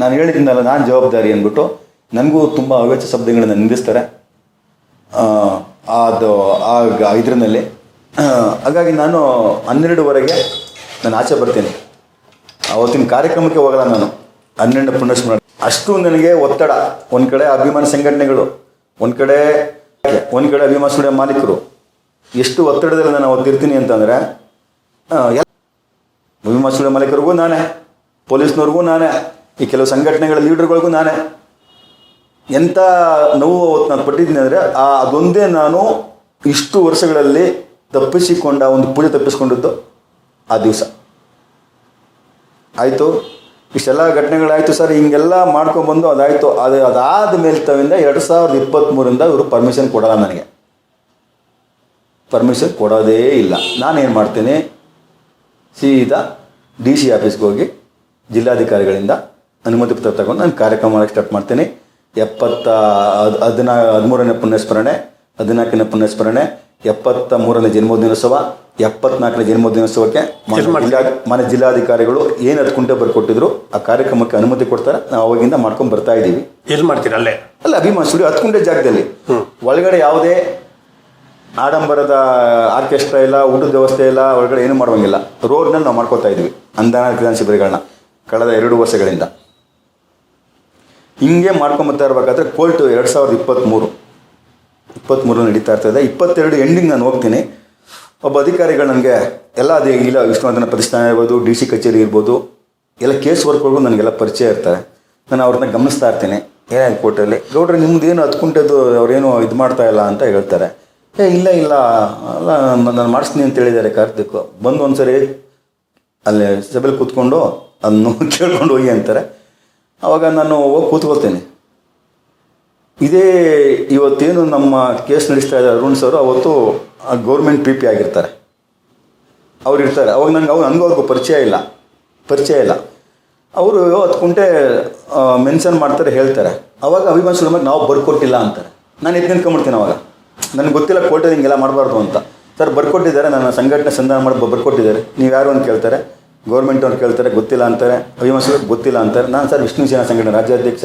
ನಾನು ಹೇಳಿದ್ದೀನಲ್ಲ ನಾನು ಜವಾಬ್ದಾರಿ ಅಂದ್ಬಿಟ್ಟು ನನಗೂ ತುಂಬ ಅವೇಚ ಶಬ್ದಗಳನ್ನ ನಿಂದಿಸ್ತಾರೆ. ಅದು, ಆ ಇದ್ರನಲ್ಲಿ ಹಾಗಾಗಿ ನಾನು ಹನ್ನೆರಡುವರೆಗೆ ನಾನು ಆಚೆ ಬರ್ತೀನಿ. ಅವತ್ತಿನ ಕಾರ್ಯಕ್ರಮಕ್ಕೆ ಹೋಗಲ್ಲ ನಾನು. ಹನ್ನೆರಡು ಪುಣ್ಯಸ್ಮರಣೆ ಅಷ್ಟು ನನಗೆ ಒತ್ತಡ. ಒಂದು ಕಡೆ ಅಭಿಮಾನ ಸಂಘಟನೆಗಳು, ಒಂದು ಕಡೆ ಒಂದು ಕಡೆ ಅಭಿಮಾನ ಸ್ಟುಡಿಯೋ ಮಾಲೀಕರು. ಎಷ್ಟು ಒತ್ತಡದಲ್ಲಿ ನಾನು ಅವತ್ತಿರ್ತೀನಿ ಅಂತಂದರೆ ಅಭಿಮಾನ ಸ್ಟುಡಿಯೋ ಮಾಲೀಕರಿಗೂ ನಾನೇ, ಪೊಲೀಸ್ನವ್ರಿಗೂ ನಾನೇ, ಈ ಕೆಲವು ಸಂಘಟನೆಗಳ ಲೀಡರ್ಗಳಿಗೂ ನಾನೇ. ಎಂಥ ನೋವು ಅವತ್ತು ನಾನು ಪಟ್ಟಿದ್ದೀನಿ ಅಂದರೆ ಆ ಅದೊಂದೇ ನಾನು ಇಷ್ಟು ವರ್ಷಗಳಲ್ಲಿ ತಪ್ಪಿಸಿಕೊಂಡ ಒಂದು ಪೂಜೆ ತಪ್ಪಿಸ್ಕೊಂಡಿದ್ದು ಆ ದಿವಸ. ಆಯಿತು? ಇಷ್ಟೆಲ್ಲ ಘಟನೆಗಳಾಯಿತು ಸರ್. ಹಿಂಗೆಲ್ಲ ಮಾಡ್ಕೊಂಬಂದು ಅದಾಯಿತು. ಅದು ಅದಾದ ಮೇಲೆ ತವಿಂದ ಎರಡು ಸಾವಿರದ ಇಪ್ಪತ್ತ್ಮೂರಿಂದ ಇವರು ಪರ್ಮಿಷನ್ ಕೊಡಲ್ಲ ನನಗೆ. ಪರ್ಮಿಷನ್ ಕೊಡೋದೇ ಇಲ್ಲ. ನಾನೇನು ಮಾಡ್ತೀನಿ? ಸೀದಾ ಡಿ ಸಿ ಆಫೀಸ್ಗೆ ಹೋಗಿ ಜಿಲ್ಲಾಧಿಕಾರಿಗಳಿಂದ ಅನುಮತಿ ಪತ್ರ ತಗೊಂಡು ನಾನು ಕಾರ್ಯಕ್ರಮ ಸ್ಟಾರ್ಟ್ ಮಾಡ್ತೀನಿ. ಎಪ್ಪತ್ತ ಹದ್- ಹದಿನಾ ಹದಿಮೂರನೇ ಪುಣ್ಯಸ್ಮರಣೆ ಹದಿನಾಲ್ಕನೇ ಪುಣ್ಯಸ್ಮರಣೆ ಎಪ್ಪತ್ತ ಮೂರನೇ ಜನ್ಮೋದಿನೋತ್ಸವ ಎಪ್ಪತ್ನಾಲ್ಕನೇ ಜನ್ಮೋದಿನೋತ್ಸವಕ್ಕೆ ಮನೆ ಜಿಲ್ಲಾಧಿಕಾರಿಗಳು ಏನು ಹತ್ತು ಕುಂಟೆ ಬರ್ಕೊಟ್ಟಿದ್ರು ಆ ಕಾರ್ಯಕ್ರಮಕ್ಕೆ ಅನುಮತಿ ಕೊಡ್ತಾರೆ. ನಾವು ಅವಾಗಿಂದ ಮಾಡ್ಕೊಂಡು ಬರ್ತಾ ಇದ್ದೀವಿ. ಎಲ್ಲಿ ಮಾಡ್ತೀರಾ ಅಲ್ಲೇ? ಅಲ್ಲ ಅಭಿಮಾನ ಸ್ಟುಡಿಯೋ ಹತ್ತು ಕುಂಟೆ ಜಾಗದಲ್ಲಿ ಒಳಗಡೆ ಯಾವುದೇ ಆಡಂಬರದ ಆರ್ಕೆಸ್ಟ್ರಾ ಇಲ್ಲ ಊಟದ ವ್ಯವಸ್ಥೆ ಇಲ್ಲ ಒಳಗಡೆ ಏನು ಮಾಡುವಂಗಿಲ್ಲ. ರೋಡ್ನಲ್ಲಿ ನಾವು ಮಾಡ್ಕೋತಾ ಇದ್ವಿ ಅಂದಾನ ಕ್ರೀಡಾ ಶಿಬಿರಗಳನ್ನ ಕಳೆದ ಎರಡು ವರ್ಷಗಳಿಂದ. ಹಿಂಗೆ ಮಾಡ್ಕೊಂಬತ್ತಾ ಇರಬೇಕಾದ್ರೆ ಕೋರ್ಟ್ ಎರಡು ಸಾವಿರದ ಇಪ್ಪತ್ತ್ಮೂರು ಇಪ್ಪತ್ತ್ಮೂರು ನಡೀತಾ ಇರ್ತದೆ. ಇಪ್ಪತ್ತೆರಡು ಎಂಡಿಂಗ್ ನಾನು ಹೋಗ್ತೀನಿ. ಒಬ್ಬ ಅಧಿಕಾರಿಗಳು ನನಗೆ, ಎಲ್ಲ ಅದೇ ಇಲ್ಲ ವಿಷ್ಣುವರ್ಧನ ಪ್ರತಿಷ್ಠಾನ ಇರ್ಬೋದು, ಡಿ ಸಿ ಕಚೇರಿ ಇರ್ಬೋದು, ಎಲ್ಲ ಕೇಸ್ ವರ್ಕ್ಗಳು ನನಗೆಲ್ಲ ಪರಿಚಯ ಇರ್ತಾರೆ. ನಾನು ಅವ್ರನ್ನ ಗಮನಿಸ್ತಾ ಇರ್ತೀನಿ. ಏನಾಯ್ತು ಕೋರ್ಟಲ್ಲಿ ಗೌಡ್ರೆ, ನಿಮ್ದು ಏನು ಹತ್ಕೊಂಡದ್ದು ಅವ್ರೇನು ಇದು ಮಾಡ್ತಾ ಇಲ್ಲ ಅಂತ ಹೇಳ್ತಾರೆ. ಏ, ಇಲ್ಲ ಇಲ್ಲ, ಅಲ್ಲ ನಾನು ಮಾಡಿಸ್ತೀನಿ ಅಂತ ಹೇಳಿದ್ದಾರೆ ಕಾರ್ತಿಕ್. ಬಂದು ಒಂದ್ಸರಿ ಅಲ್ಲಿ ಸಭೆಯಲ್ಲಿ ಕೂತ್ಕೊಂಡು ಅದನ್ನು <laughs> ಕೇಳ್ಕೊಂಡು ಹೋಗಿ ಅಂತಾರೆ. ಅವಾಗ ನಾನು ಹೋಗಿ ಕೂತ್ಕೊಳ್ತೇನೆ. ಇದೇ ಇವತ್ತೇನು ನಮ್ಮ ಕೇಸ್ ನಡೆಸ್ತಾ ಇದ್ದಾರೆ ಅರುಣ್ ಸರ್, ಅವತ್ತು ಗೌರ್ಮೆಂಟ್ ಪಿ ಪಿ ಆಗಿರ್ತಾರೆ. ಅವ್ರು ಇರ್ತಾರೆ. ಅವಾಗ ನನಗೆ ಅವ್ರು ನನಗೂ ಅವ್ರಿಗೂ ಪರಿಚಯ ಇಲ್ಲ. ಪರಿಚಯ ಇಲ್ಲ. ಅವರು ಹತ್ತು ಕುಂಟೆ ಮೆನ್ಷನ್ ಮಾಡ್ತಾರೆ, ಹೇಳ್ತಾರೆ. ಅವಾಗ ಅಭಿಮಾನ್ ಸುಲಭ ನಾವು ಬರ್ಕೊಟ್ಟಿಲ್ಲ ಅಂತಾರೆ. ನಾನು ಎದ್ದು ನಿಂತ್ಕೊಂಡ್ಬಿಡ್ತೀನಿ ಅವಾಗ. ನನಗೆ ಗೊತ್ತಿಲ್ಲ ಕೋರ್ಟಲ್ಲಿ ಹಿಂಗೆಲ್ಲ ಮಾಡಬಾರ್ದು ಅಂತ. ಸರ್, ಬರ್ಕೊಟ್ಟಿದ್ದಾರೆ. ನನ್ನ ಸಂಘಟನೆ ಸಂಧಾನ ಮಾಡಿ ಬರ್ಕೊಟ್ಟಿದ್ದಾರೆ. ನೀವು ಯಾರು ಅಂತ ಕೇಳ್ತಾರೆ. ಗೌರ್ಮೆಂಟ್ ಅವ್ರು ಕೇಳ್ತಾರೆ, ಗೊತ್ತಿಲ್ಲ ಅಂತಾರೆ ಅಭಿಮಾನ್ ಗೊತ್ತಿಲ್ಲ ಅಂತಾರೆ. ನಾನು ಸರ್ ವಿಷ್ಣು ಸೇನಾ ಸಂಘಟನೆ ರಾಜ್ಯಾಧ್ಯಕ್ಷ,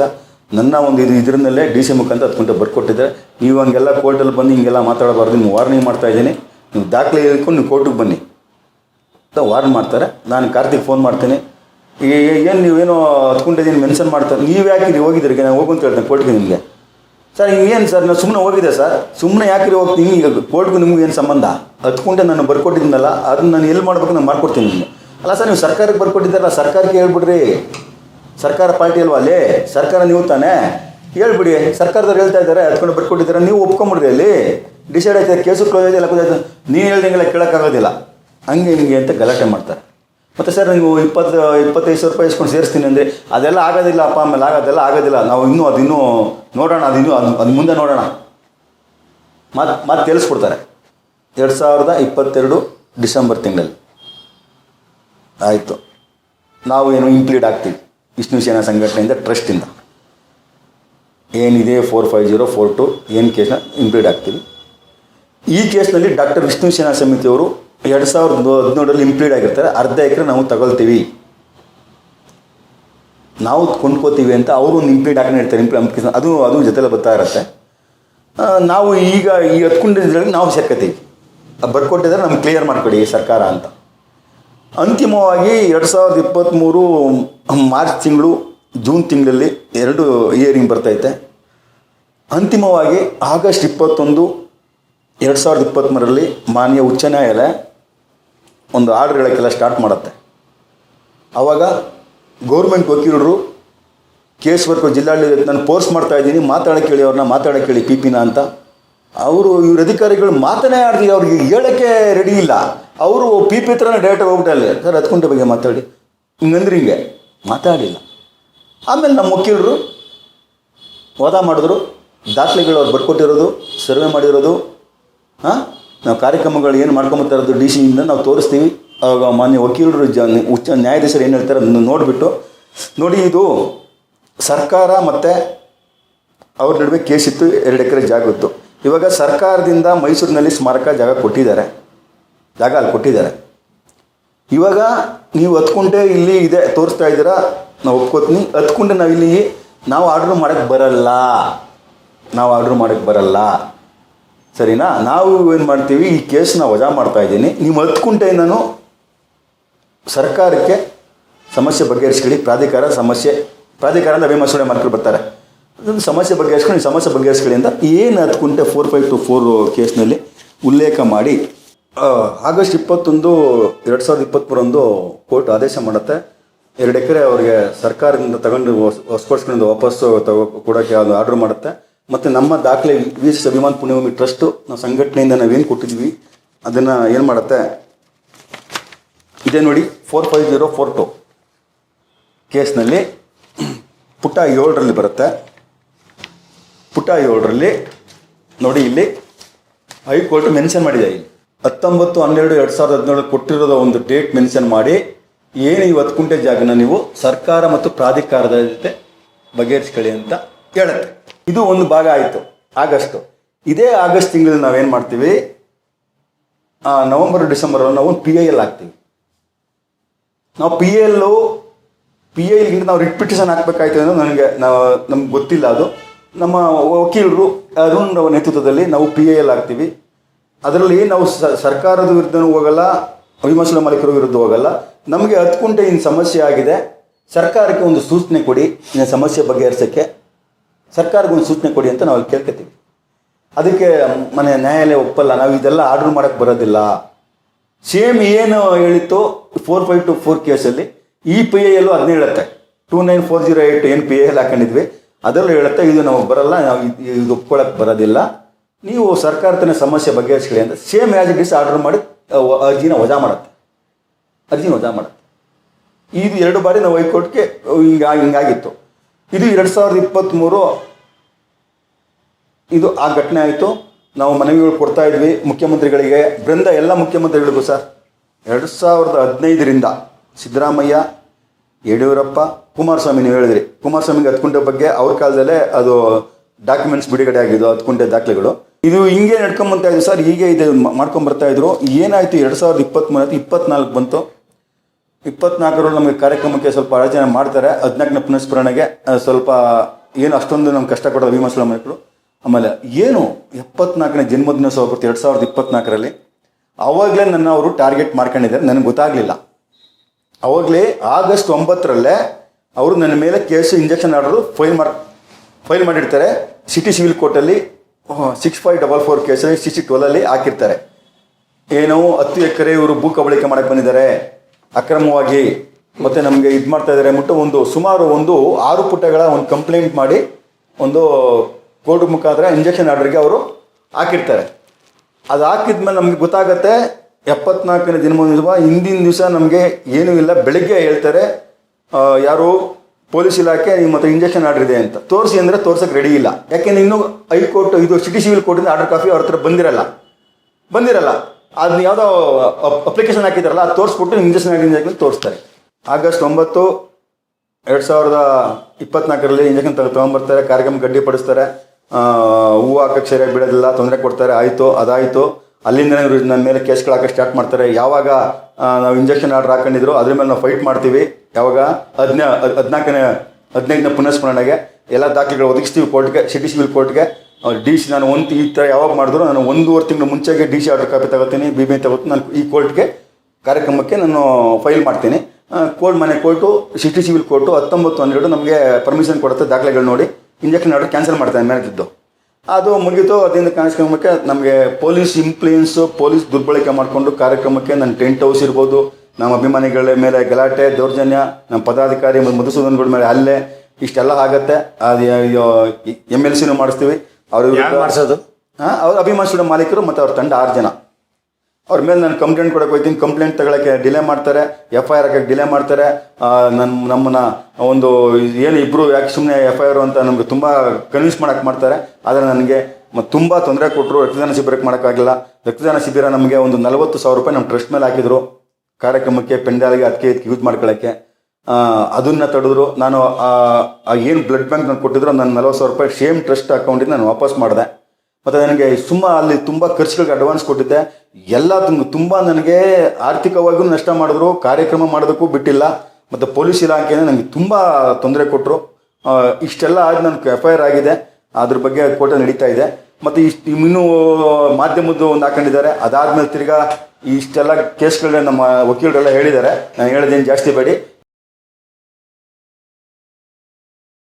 ನನ್ನ ಒಂದು ಇದು ಇದರಿಂದಲೇ ಡಿ ಸಿ ಮುಖಾಂತರ ಅದ್ಕೊಂಡು ಕುಂಟೆ ಬರ್ಕೊಟ್ಟಿದ್ದಾರೆ. ನೀವು ಹಂಗೆಲ್ಲ ಕೋರ್ಟಲ್ಲಿ ಬಂದು ಹಿಂಗೆಲ್ಲ ಮಾತಾಡಬಾರ್ದು, ನೀವು ವಾರ್ನಿಂಗ್ ಮಾಡ್ತಾ ಇದ್ದೀನಿ. ನೀವು ದಾಖಲೆ ಇಟ್ಕೊಂಡು ನೀವು ಕೋರ್ಟಿಗೆ ಬನ್ನಿ. ಅಂತ ವಾರ್ನ್ ಮಾಡ್ತಾರೆ. ನಾನು ಕಾರ್ತಿಕ್ ಫೋನ್ ಮಾಡ್ತೀನಿ. ಏನು ನೀವೇನೋ ಹತ್ಕೊಂಡಿದ್ದೀನಿ ಮೆನ್ಷನ್ ಮಾಡ್ತಾರೆ. ನೀವು ಯಾಕೆ ನೀವು ಹೋಗಿದ್ದೀರಿ? ನಾನು ಹೋಗು ಅಂತ ಹೇಳ್ತೇನೆ ಕೋರ್ಟ್ಗೆ ನಿಮಗೆ. ಸರ್ ಏನು ಸರ್? ನಾನು ಸುಮ್ಮನೆ ಹೋಗಿದೆ ಸರ್. ಸುಮ್ಮನೆ ಯಾಕೆ ಹೋಗ್ತೀನಿ? ಈಗ ಕೋರ್ಟ್ಗೂ ನಿಮ್ಗೆ ಏನು ಸಂಬಂಧ? ಹತ್ಕೊಂಡೆ ನಾನು ಬರ್ಕೊಟ್ಟಿದ್ದೀನಲ್ಲ, ಅದನ್ನ ನಾನು ಎಲ್ಲಿ ಮಾಡ್ಬೇಕು? ನಾನು ಮಾಡ್ಕೊಡ್ತೀನಿ ನಿಮಗೆ. ಅಲ್ಲ ಸರ್, ನೀವು ಸರ್ಕಾರಕ್ಕೆ ಬರ್ಕೊಟ್ಟಿದ್ದಾರಲ್ಲ, ಸರ್ಕಾರಕ್ಕೆ ಹೇಳ್ಬಿಡ್ರಿ. ಸರ್ಕಾರ ಪಾರ್ಟಿ ಅಲ್ವಾ ಅಲ್ಲಿ? ಸರ್ಕಾರ ನೀವು ತಾನೇ? ಹೇಳ್ಬಿಡಿ. ಸರ್ಕಾರದವ್ರು ಹೇಳ್ತಾ ಇದ್ದಾರೆ, ಅದ್ಕೊಂಡು ಬರ್ಕೊಟ್ಟಿದ್ದಾರೆ? ನೀವು ಒಪ್ಕೊಂಬಿಡ್ರಿ ಅಲ್ಲಿ. ಡಿಸೈಡ್ ಆಯ್ತಾರೆ ಕೇಸು ಕ್ಲೋಸ್ ಆಯ್ತು? ಎಲ್ಲ ನೀವು ಹೇಳ್ದಂಗೆಲ್ಲ ಕೇಳೋಕ್ಕಾಗೋದಿಲ್ಲ. ಹಂಗೆ ಹಿಂಗೆ ಅಂತ ಗಲಾಟೆ ಮಾಡ್ತಾರೆ. ಮತ್ತು ಸರ್, ನೀವು ಇಪ್ಪತ್ತು, ಇಪ್ಪತ್ತೈದು ಸಾವಿರ ರೂಪಾಯಿ ಇಸ್ಕೊಂಡು ಸೇರಿಸ್ತೀನಿ ಅಂದರೆ ಅದೆಲ್ಲ ಆಗೋದಿಲ್ಲ, ಅಪ್ಪ, ಆಮೇಲೆ ಆಗೋದೆಲ್ಲ ಆಗೋದಿಲ್ಲ. ನಾವು ಇನ್ನೂ ಅದಿನ್ನೂ ನೋಡೋಣ ಅದಿನ್ನೂ ಅದು ಅದು ಮುಂದೆ ನೋಡೋಣ. ಮತ್ತೆ ಮತ್ತೆ ತಿಳಿಸ್ಕೊಡ್ತಾರೆ. ಎರಡು ಸಾವಿರದ ಇಪ್ಪತ್ತೆರಡು ಡಿಸೆಂಬರ್ ತಿಂಗಳಲ್ಲಿ. ಆಯಿತು. ನಾವು ಏನು ಇಂಪ್ಲೀಡ್ ಆಗ್ತೀವಿ. ವಿಷ್ಣು ಸೇನಾ ಸಂಘಟನೆಯಿಂದ ಟ್ರಸ್ಟಿಂದ ಏನಿದೆ four five zero four two ಏನು ಕೇಸ್ನ ಇಂಪ್ಲೀಡ್ ಆಗ್ತೀವಿ. ಈ ಕೇಸ್ನಲ್ಲಿ ಡಾಕ್ಟರ್ ವಿಷ್ಣು ಸೇನಾ ಸಮಿತಿಯವರು ಎರಡು ಸಾವಿರದ ಹದಿನೇಳರಲ್ಲಿ ಇಂಪ್ಲೀಡ್ ಆಗಿರ್ತಾರೆ. ಅರ್ಧ ಎಕರೆ ನಾವು ತಗೊಳ್ತೀವಿ. ನಾವು ಕೊಂಡ್ಕೋತೀವಿ ಅಂತ ಅವರು ಒಂದು ಇಂಪ್ಲೀಡ್ ಹಾಕೊಂಡು ಇರ್ತಾರೆ ಇಂಪ್ಲೀಡ್ ಅದು ಅದು ಜೊತೆಲೆ ಬರ್ತಾ ಇರುತ್ತೆ. ನಾವು ಈಗ ಈ ಹತ್ಕೊಂಡಿದ್ರಲ್ಲಿ ನಾವು ಸೇರ್ಕೋತೀವಿ. ಬರ್ಕೊಟ್ಟಿದ್ರೆ ನಮ್ಗೆ ಕ್ಲಿಯರ್ ಮಾಡಿಕೊಡಿ ಸರ್ಕಾರ ಅಂತ. ಅಂತಿಮವಾಗಿ ಎರಡು ಸಾವಿರದ ಇಪ್ಪತ್ತ್ಮೂರು ಮಾರ್ಚ್ ತಿಂಗಳು, ಜೂನ್ ತಿಂಗಳಲ್ಲಿ ಎರಡು ಇಯರಿಂಗ್ ಬರ್ತೈತೆ. ಅಂತಿಮವಾಗಿ ಆಗಸ್ಟ್ ಇಪ್ಪತ್ತೊಂದು, ಎರಡು ಸಾವಿರದ ಇಪ್ಪತ್ತ್ಮೂರರಲ್ಲಿ ಮಾನ್ಯ ಉಚ್ಚ ನ್ಯಾಯಾಲಯ ಒಂದು ಆರ್ಡರ್ ಹೇಳೋಕ್ಕೆಲ್ಲ ಸ್ಟಾರ್ಟ್ ಮಾಡುತ್ತೆ. ಆವಾಗ ಗೌರ್ಮೆಂಟ್ ವಕೀಲರು, ಕೇಸ್ ವರ್ಕ್ ಜಿಲ್ಲಾಡಳಿತ ನಾನು ಫೋರ್ಸ್ ಮಾಡ್ತಾ ಇದ್ದೀನಿ, ಮಾತಾಡೋಕ್ಕೆ ಅವ್ರನ್ನ, ಮಾತಾಡೋಕ್ಕೆ ಹೇಳಿ ಪಿ ಪಿನ ಅಂತ ಅವರು ಇವ್ರ ಅಧಿಕಾರಿಗಳು ಮಾತನೇ ಆಡ್ತೀವಿ ಅವ್ರಿಗೆ ಹೇಳೋಕ್ಕೆ ರೆಡಿ ಇಲ್ಲ. ಅವರು ಪಿ ಪಿ ಹತ್ರನೇ ಡೈರೆಕ್ಟಾಗಿ ಹೋಗ್ಬಿಟ್ಟಲ್ಲಿ ಸರ್, ಹತ್ಕೊಂಡೆ ಬಗ್ಗೆ ಮಾತಾಡಿ. ಹಿಂಗಂದ್ರೆ ಹಿಂಗೆ, ಮಾತಾಡಿಲ್ಲ. ಆಮೇಲೆ ನಮ್ಮ ವಕೀಲರು ವಾದ ಮಾಡಿದ್ರು. ದಾಖಲೆಗಳು ಅವ್ರು ಬರ್ಕೊಟ್ಟಿರೋದು, ಸರ್ವೆ ಮಾಡಿರೋದು, ಹಾಂ? ನಾವು ಕಾರ್ಯಕ್ರಮಗಳು ಏನು ಮಾಡ್ಕೊಂಬತ್ತಾ ಇರೋದು ಡಿ ಸಿಯಿಂದ ನಾವು ತೋರಿಸ್ತೀವಿ. ಆವಾಗ ಮಾನ್ಯ ವಕೀಲರು ಜ, ಉಚ್ಚ ನ್ಯಾಯಾಧೀಶರು ಏನು ಹೇಳ್ತಾರೆ ಅದನ್ನು ನೋಡಿಬಿಟ್ಟು, ನೋಡಿ ಇದು ಸರ್ಕಾರ ಮತ್ತು ಅವ್ರ ನಡುವೆ ಕೇಸ್ ಇತ್ತು, ಎರಡು ಎಕರೆ ಜಾಗ ಇತ್ತು. ಇವಾಗ ಸರ್ಕಾರದಿಂದ ಮೈಸೂರಿನಲ್ಲಿ ಸ್ಮಾರಕ ಜಾಗ ಕೊಟ್ಟಿದ್ದಾರೆ. ಜಾಗ ಅಲ್ಲಿ ಕೊಟ್ಟಿದ್ದಾರೆ. ಇವಾಗ ನೀವು ಹತ್ಕೊಂಡೆ ಇಲ್ಲಿ ಇದೆ, ತೋರಿಸ್ತಾ ಇದ್ದೀರಾ? ನಾವು ಒಪ್ಕೋತೀನಿ. ಹತ್ಕೊಂಡೆ ನಾವು ಇಲ್ಲಿ ನಾವು ಆರ್ಡ್ರ್ ಮಾಡೋಕ್ಕೆ ಬರಲ್ಲ. ನಾವು ಆರ್ಡ್ರ್ ಮಾಡೋಕ್ಕೆ ಬರಲ್ಲ. ಸರಿನಾ? ನಾವು ಏನು ಮಾಡ್ತೀವಿ, ಈ ಕೇಸ್ನ ವಜಾ ಮಾಡ್ತಾ ಇದ್ದೀನಿ. ನೀವು ಹತ್ಕೊಂಡೆ ಸರ್ಕಾರಕ್ಕೆ ಸಮಸ್ಯೆ ಬಗೆಹರಿಸ್ಕೊಳ್ಳಿ. ಪ್ರಾಧಿಕಾರ ಸಮಸ್ಯೆ ಪ್ರಾಧಿಕಾರ ಅಭಿಮಸೂಡೆ ಮಾಡ್ಕೊಂಡು ಬರ್ತಾರೆ. ಅದೊಂದು ಸಮಸ್ಯೆ ಬಗೆಹರಿಸ್ಕೊಂಡು ಸಮಸ್ಯೆ ಬಗೆಹರಿಸ್ಕೊಳ್ಳಿ ಅಂತ ಏನು ಕುಂಟೆ ಫೋರ್ ಫೈವ್ ಟು ಫೋರ್ ಕೇಸ್ನಲ್ಲಿ ಉಲ್ಲೇಖ ಮಾಡಿ. ಆಗಸ್ಟ್ ಇಪ್ಪತ್ತೊಂದು, ಎರಡು ಸಾವಿರದ ಇಪ್ಪತ್ತ್ಮೂರೊಂದು ಕೋರ್ಟ್ ಆದೇಶ ಮಾಡುತ್ತೆ. ಎರಡು ಎಕರೆ ಅವರಿಗೆ ಸರ್ಕಾರದಿಂದ ತಗೊಂಡು ಹೊಸ್ಕೊಡ್ಸ್ಕೊಂಡು ವಾಪಸ್ಸು ತಗೋ ಕೊಡೋಕ್ಕೆ ಅದು ಆರ್ಡರ್ ಮಾಡುತ್ತೆ. ಮತ್ತು ನಮ್ಮ ದಾಖಲೆ V S Abhiman Punyabhoomi trust, ನಾವು ಸಂಘಟನೆಯಿಂದ ನಾವೇನು ಕೊಟ್ಟಿದ್ವಿ, ಅದನ್ನು ಏನು ಮಾಡುತ್ತೆ? ಇದೇ ನೋಡಿ four five zero four two ಕೇಸ್ನಲ್ಲಿ ಪುಟ್ಟ ಏಳರಲ್ಲಿ ಬರುತ್ತೆ. ಪುಟ ಏಳರಲ್ಲಿ ನೋಡಿ ಇಲ್ಲಿ ಹೈಕೋರ್ಟ್ ಮೆನ್ಷನ್ ಮಾಡಿದೆ ಇಲ್ಲಿ. ಹತ್ತೊಂಬತ್ತು, ಹನ್ನೆರಡು, ಎರಡು ಸಾವಿರದ ಹದಿನೇಳು ಕೊಟ್ಟಿರೋದ ಒಂದು ಡೇಟ್ ಮೆನ್ಷನ್ ಮಾಡಿ ಏನು ಇವತ್ತು ಕುಂಟೆ ಜಾಗನ ನೀವು ಸರ್ಕಾರ ಮತ್ತು ಪ್ರಾಧಿಕಾರದ ಜೊತೆ ಬಗೆಹರಿಸ್ಕೊಳ್ಳಿ ಅಂತ ಹೇಳುತ್ತೆ. ಇದು ಒಂದು ಭಾಗ ಆಯಿತು. ಆಗಸ್ಟು. ಇದೇ ಆಗಸ್ಟ್ ತಿಂಗಳಲ್ಲಿ ನಾವೇನು ಮಾಡ್ತೀವಿ? ನವಂಬರ್, ಡಿಸೆಂಬರ್ ನಾವು ಪಿ ಐ ಎಲ್ ಹಾಕ್ತೀವಿ. ನಾವು ಪಿ ಎಲ್ಲು ಪಿ ಎಲ್ಗಿಂತ ನಾವು ರಿಟ್ ಪಿಟಿಷನ್ ಹಾಕ್ಬೇಕಾಯ್ತು ಅಂದ್ರೆ ನನಗೆ ನಾವು ನಮ್ಗೆ ಗೊತ್ತಿಲ್ಲ ಅದು. ನಮ್ಮ ವಕೀಲರು ಅರುಣ್ ಅವರ ನೇತೃತ್ವದಲ್ಲಿ ನಾವು ಪಿ ಎ ಎಲ್ ಆಗ್ತೀವಿ. ಅದರಲ್ಲಿ ನಾವು ಸರ್ಕಾರದ ವಿರುದ್ಧನೂ ಹೋಗಲ್ಲ ವಿಮರ್ಶನ ಮಾಲೀಕರ ವಿರುದ್ಧ ಹೋಗಲ್ಲ. ನಮಗೆ ಹತ್ಕೊಂಡೆ ಇನ್ನು ಸಮಸ್ಯೆ ಆಗಿದೆ. ಸರ್ಕಾರಕ್ಕೆ ಒಂದು ಸೂಚನೆ ಕೊಡಿ, ಇನ್ನು ಸಮಸ್ಯೆ ಬಗೆಹರಿಸೋಕ್ಕೆ. ಸರ್ಕಾರಕ್ಕೆ ಒಂದು ಸೂಚನೆ ಕೊಡಿ ಅಂತ ನಾವು ಕೇಳ್ಕೊತೀವಿ ಅದಕ್ಕೆ ಮನೆ ನ್ಯಾಯಾಲಯ ಒಪ್ಪಲ್ಲ, ನಾವು ಇದೆಲ್ಲ ಆರ್ಡರ್ ಮಾಡೋಕ್ಕೆ ಬರೋದಿಲ್ಲ. ಸೇಮ್ ಏನು ಹೇಳಿತ್ತು ಫೋರ್ ಫೈವ್ ಟು ಫೋರ್ ಕೇಸಲ್ಲಿ ಈ ಪಿ ಎ ಎಲ್ಲೂ ಹೇಳುತ್ತೆ two nine four zero eight ಏನು ಪಿ ಎಲ್ ಹಾಕೊಂಡಿದ್ವಿ. ಅದರಲ್ಲೂ ಹೇಳುತ್ತೆ, ಇದು ನಾವು ಬರಲ್ಲ, ನಾವು ಇದು ಇದು ಒಪ್ಕೊಳ್ಳೋಕೆ ಬರೋದಿಲ್ಲ. ನೀವು ಸರ್ಕಾರದನ್ನ ಸಮಸ್ಯೆ ಬಗೆಹರಿಸ್ಕೊಳ್ಳಿ ಅಂತ same as it is order ಮಾಡಿ ಅರ್ಜಿನ ವಜಾ ಮಾಡುತ್ತೆ. ಅರ್ಜಿನ ವಜಾ ಮಾಡುತ್ತೆ. ಇದು ಎರಡು ಬಾರಿ ನಾವು ಹೈಕೋರ್ಟ್ಗೆ ಹಿಂಗ ಹಿಂಗಾಗಿತ್ತು. ಇದು ಎರಡು ಸಾವಿರದ ಇಪ್ಪತ್ತ್ಮೂರು ಇದು ಆ ಘಟನೆ ಆಯಿತು. ನಾವು ಮನವಿಗಳು ಕೊಡ್ತಾ ಇದ್ವಿ ಮುಖ್ಯಮಂತ್ರಿಗಳಿಗೆ. ಬೃಂದ ಎಲ್ಲ ಮುಖ್ಯಮಂತ್ರಿಗಳಿಗೂ ಸರ್. ಎರಡು ಸಾವಿರದ ಹದಿನೈದರಿಂದ ಸಿದ್ದರಾಮಯ್ಯ, ಯಡಿಯೂರಪ್ಪ ಕುಮಾರಸ್ವಾಮಿ ನೀವು ಹೇಳಿದ್ರಿ. ಕುಮಾರಸ್ವಾಮಿಗೆ ಹತ್ಕುಂಟೆ ಬಗ್ಗೆ ಅವ್ರ ಕಾಲದಲ್ಲೇ ಅದು ಡಾಕ್ಯುಮೆಂಟ್ಸ್ ಬಿಡುಗಡೆ ಆಗಿದ್ದು ಹತ್ಕುಂಟೆ ದಾಖಲೆಗಳು. ಇದು ಹಿಂಗೆ ನಡ್ಕೊಂಬಂತಾ ಇದ್ರು ಸರ್, ಹೀಗೆ ಇದೆ ಮಾಡ್ಕೊಂಡ್ ಬರ್ತಾ ಇದ್ರು. ಏನಾಯ್ತು ಎರಡು ಸಾವಿರದ ಇಪ್ಪತ್ತ್ಮೂರು ಇಪ್ಪತ್ನಾಲ್ಕು ಬಂತು. ಇಪ್ಪತ್ನಾಲ್ಕರಲ್ಲಿ ನಮಗೆ ಕಾರ್ಯಕ್ರಮಕ್ಕೆ ಸ್ವಲ್ಪ ಆಯೋಜನೆ ಮಾಡ್ತಾರೆ. ಹದಿನಾಲ್ಕನೇ ಪುನಸ್ಮರಣೆಗೆ ಸ್ವಲ್ಪ ಏನು ಅಷ್ಟೊಂದು ನಮ್ಗೆ ಕಷ್ಟ ಕೊಡೋದು ಭೀಮಸಲ ಮಕ್ಕಳು ಆಮೇಲೆ ಏನು ಎಪ್ಪತ್ನಾಲ್ಕನೇ ಜನ್ಮದಿನ ಬರ್ತು ಎರಡು ಸಾವಿರದ ಇಪ್ಪತ್ನಾಲ್ಕರಲ್ಲಿ. ಅವಾಗಲೇ ನನ್ನ ಅವರು ಟಾರ್ಗೆಟ್ ಮಾಡ್ಕೊಂಡಿದ್ದಾರೆ. ನನಗೆ ಗೊತ್ತಾಗಲಿಲ್ಲ. ಅವಾಗಲೇ ಆಗಸ್ಟ್ ಒಂಬತ್ತರಲ್ಲೇ ಅವರು ನನ್ನ ಮೇಲೆ ಕೇಸು ಇಂಜೆಕ್ಷನ್ ಆರ್ಡರ್ ಫೈಲ್ ಮಾಡಿ ಫೈಲ್ ಮಾಡಿರ್ತಾರೆ. ಸಿಟಿ ಸಿವಿಲ್ ಕೋರ್ಟಲ್ಲಿ ಸಿಕ್ಸ್ ಫೈವ್ ಡಬಲ್ ಫೋರ್ ಕೇಸಲ್ಲಿ ಸಿ ಸಿ ಟ್ವೆಲಲ್ಲಿ ಹಾಕಿರ್ತಾರೆ. ಏನು ಹತ್ತು ಎಕರೆ ಇವರು ಭೂ ಕಬಳಿಕೆ ಮಾಡಕ್ಕೆ ಬಂದಿದ್ದಾರೆ. ಅಕ್ರಮವಾಗಿ ಮತ್ತು ನಮಗೆ ಇದು ಮಾಡ್ತಾ ಇದ್ದಾರೆ ಅಂದ್ಬಿಟ್ಟು ಒಂದು ಸುಮಾರು ಒಂದು ಆರು ಪುಟಗಳ ಒಂದು ಕಂಪ್ಲೇಂಟ್ ಮಾಡಿ ಒಂದು ಕೋರ್ಟ್ ಮುಖಾಂತರ ಇಂಜೆಕ್ಷನ್ ಆರ್ಡರ್ಗೆ ಅವರು ಹಾಕಿರ್ತಾರೆ. ಅದು ಹಾಕಿದ್ಮೇಲೆ ನಮಗೆ ಗೊತ್ತಾಗತ್ತೆ ಎಪ್ಪತ್ನಾಲ್ಕನೇ ದಿನ ಮುಂದಿರುವ ಹಿಂದಿನ ದಿವಸ ನಮಗೆ ಏನೂ ಇಲ್ಲ. ಬೆಳಗ್ಗೆ ಹೇಳ್ತಾರೆ ಯಾರು ಪೊಲೀಸ್ ಇಲಾಖೆ ನಿಮ್ಮ ಹತ್ರ ಇಂಜೆಕ್ಷನ್ ಆರ್ಡರ್ ಇದೆ ಅಂತ. ತೋರಿಸಿ ಅಂದರೆ ತೋರ್ಸಕ್ಕೆ ರೆಡಿ ಇಲ್ಲ. ಯಾಕೆಂದ್ರೆ ಇನ್ನೂ ಹೈಕೋರ್ಟ್ ಇದು ಸಿಟಿ ಸಿವಿಲ್ ಕೋರ್ಟಿಂದ ಆರ್ಡರ್ ಕಾಫಿ ಅವ್ರ ಹತ್ರ ಬಂದಿರಲ್ಲ. ಬಂದಿರಲ್ಲ. ಅದನ್ನ ಯಾವುದೋ ಅಪ್ಲಿಕೇಶನ್ ಹಾಕಿದಾರಲ್ಲ, ಅದು ತೋರಿಸ್ಬಿಟ್ಟು ಇಂಜೆಕ್ಷನ್ ಇಂಜೆಕ್ಷನ್ ತೋರಿಸ್ತಾರೆ. ಆಗಸ್ಟ್ ಒಂಬತ್ತು ಎರಡು ಸಾವಿರದ ಇಪ್ಪತ್ನಾಲ್ಕರಲ್ಲಿ ಇಂಜೆಕ್ಷನ್ ತಗೊಂಬರ್ತಾರೆ, ಕಾರ್ಯಕ್ರಮ ಗಡ್ಡಿಪಡಿಸ್ತಾರೆ ಹೂವು ಹಾಕಕ್ಕೆ ಸರಿಯಾಗಿ ಬಿಡೋದಿಲ್ಲ ತೊಂದರೆ ಕೊಡ್ತಾರೆ, ಆಯಿತು, ಅದಾಯಿತು. ಅಲ್ಲಿಂದ ಇವರು ನನ್ನ ಮೇಲೆ ಕೇಸ್ಗಳು ಹಾಕಕ್ಕೆ ಸ್ಟಾರ್ಟ್ ಮಾಡ್ತಾರೆ. ಯಾವಾಗ ನಾವು ಇಂಜೆಕ್ಷನ್ ಆರ್ಡರ್ ಹಾಕೊಂಡಿದ್ರು ಅದ್ರ ಮೇಲೆ ನಾವು ಫೈಟ್ ಮಾಡ್ತೀವಿ. ಯಾವಾಗ? ಹದಿನ ಹದಿನಾಲ್ಕನೇ, ಹದಿನೈದನೇ ಪುನಃಸ್ಮರಣೆಗೆ ಎಲ್ಲ ದಾಖಲೆಗಳು ಒದಗಿಸ್ತೀವಿ ಕೋರ್ಟ್ಗೆ ಸಿಟಿ ಸಿವಿಲ್ ಕೋರ್ಟ್ಗೆ ಡಿ ಸಿ ನಾನು ಒಂದು, ಈ ಥರ ಯಾವಾಗ ಮಾಡಿದ್ರು ನಾನು ಒಂದೂವರೆ ತಿಂಗಳು ಮುಂಚೆಗೆ ಡಿ ಸಿ ಆರ್ಡರ್ ಕಾಪಿ ತಗೋತೀನಿ ಬಿ ಬಿ ತಗೋತೀನಿ. ನಾನು ಈ ಕೋರ್ಟ್ಗೆ ಕಾರ್ಯಕ್ರಮಕ್ಕೆ ನಾನು ಫೈಲ್ ಮಾಡ್ತೀನಿ. ಕೋರ್ಟ್ ಮನೆ ಕೋರ್ಟು ಸಿಟಿ ಸಿವಿಲ್ ಕೋರ್ಟು ಹತ್ತೊಂಬತ್ತು ಹನ್ನೆರಡು ನಮಗೆ ಪರ್ಮಿಷನ್ ಕೊಡುತ್ತೆ ದಾಖಲೆಗಳು ನೋಡಿ. ಇಂಜೆಕ್ಷನ್ ಆರ್ಡರ್ ಕ್ಯಾನ್ಸಲ್ ಮಾಡ್ತಾನೆ ಮೇಲಿದ್ದು ಅದು ಮುಗಿತು ಅದರಿಂದ ಕಾರ್ಯಕ್ರಮಕ್ಕೆ ನಮಗೆ ಪೊಲೀಸ್ ಇಂಪ್ಲೂಯೆನ್ಸು ಪೊಲೀಸ್ ದುರ್ಬಳಕೆ ಮಾಡಿಕೊಂಡು ಕಾರ್ಯಕ್ರಮಕ್ಕೆ ನನ್ನ ಟೆಂಟ್ ಹೌಸ್ ಇರ್ಬೋದು ನಮ್ಮ ಅಭಿಮಾನಿಗಳ ಮೇಲೆ ಗಲಾಟೆ ದೌರ್ಜನ್ಯ ನಮ್ಮ ಪದಾಧಿಕಾರಿ ಮತ್ತು ಮಧುಸೂದನ್ಗಳ ಮೇಲೆ ಅಲ್ಲೇ ಇಷ್ಟೆಲ್ಲ ಆಗತ್ತೆ. ಅದು ಎಂ ಎಲ್ ಸಿನೂ ಮಾಡಿಸ್ತೀವಿ. ಅವ್ರಿಗೆ ಮಾಡಿಸೋದು? ಅವ್ರ ಅಭಿಮಾನಿಗಳ ಮಾಲೀಕರು ಮತ್ತು ಅವ್ರ ತಂಡ ಆರು ಜನ. ಅವ್ರ ಮೇಲೆ ನಾನು ಕಂಪ್ಲೇಂಟ್ ಕೊಡಕ್ಕೆ ಹೋಗ್ತೀನಿ. ಕಂಪ್ಲೇಂಟ್ ತಗೊಳಕ್ಕೆ ಡಿಲೇ ಮಾಡ್ತಾರೆ. ಎಫ್ ಐ ಆರ್ ಹಾಕಕ್ಕೆ ಡಿಲೇ ಮಾಡ್ತಾರೆ. ನನ್ನ ನಮ್ಮನ್ನ ಒಂದು ಏನು ಇಬ್ಬರು ಯಾಕೆ ಸುಮ್ಮನೆ ಎಫ್ ಐ ಆರ್ ಅಂತ ನಮಗೆ ತುಂಬ ಕನ್ವಿನ್ಸ್ ಮಾಡಕ್ಕೆ ಮಾಡ್ತಾರೆ. ಆದರೆ ನನಗೆ ಮತ್ತು ತುಂಬ ತೊಂದರೆ ಕೊಟ್ಟರು ರಕ್ತದಾನ ಶಿಬಿರಕ್ಕೆ ಮಾಡೋಕ್ಕಾಗಿಲ್ಲ. ರಕ್ತದಾನ ಶಿಬಿರ ನಮಗೆ ಒಂದು ನಲವತ್ತು ಸಾವಿರ ರೂಪಾಯಿ ನಮ್ಮ ಟ್ರಸ್ಟ್ ಮೇಲೆ ಹಾಕಿದರು. ಕಾರ್ಯಕ್ರಮಕ್ಕೆ, ಪೆಂಡಾಲ್ಗೆ ಅದಕ್ಕೆ ಇದಕ್ಕೆ ಯೂಸ್ ಮಾಡ್ಕೊಳ್ಳೋಕ್ಕೆ ಅದನ್ನು ತಡೆದ್ರು. ನಾನು ಏನು ಬ್ಲಡ್ ಬ್ಯಾಂಕ್ ನಾನು ಕೊಟ್ಟಿದ್ರು ನಾನು ನಲವತ್ತು ಸಾವಿರ ರೂಪಾಯಿ ಸೇಮ್ ಟ್ರಸ್ಟ್ ಅಕೌಂಟಿಂದ ನಾನು ವಾಪಸ್ ಮಾಡಿದೆ. ಮತ್ತು ನನಗೆ ಸುಮ್ಮ ಅಲ್ಲಿ ತುಂಬ ಖರ್ಚುಗಳಿಗೆ ಅಡ್ವಾನ್ಸ್ ಕೊಟ್ಟಿದ್ದೆ. ಎಲ್ಲ ತುಂಬ ನನಗೆ ಆರ್ಥಿಕವಾಗಿಯೂ ನಷ್ಟ ಮಾಡಿದ್ರು. ಕಾರ್ಯಕ್ರಮ ಮಾಡೋದಕ್ಕೂ ಬಿಟ್ಟಿಲ್ಲ. ಮತ್ತು ಪೊಲೀಸ್ ಇಲಾಖೆನೇ ನನಗೆ ತುಂಬ ತೊಂದರೆ ಕೊಟ್ಟರು ಇಷ್ಟೆಲ್ಲ ಆಗಿ ನನಗೆ ಎಫ್ ಐ ಆರ್ ಆಗಿದೆ. ಅದ್ರ ಬಗ್ಗೆ ಕೋರ್ಟ್ ನಡೀತಾ ಇದೆ. ಮತ್ತು ಇಷ್ಟು ಇನ್ನೂ ಮಾಧ್ಯಮದ್ದು ಒಂದು ಹಾಕೊಂಡಿದ್ದಾರೆ. ಅದಾದ್ಮೇಲೆ ತಿರ್ಗಾ ಇಷ್ಟೆಲ್ಲ ಕೇಸ್ಗಳನ್ನ ನಮ್ಮ ವಕೀಲರೆಲ್ಲ ಹೇಳಿದ್ದಾರೆ. ನಾನು ಹೇಳೋದೇನು ಜಾಸ್ತಿ ಬೇಡಿ.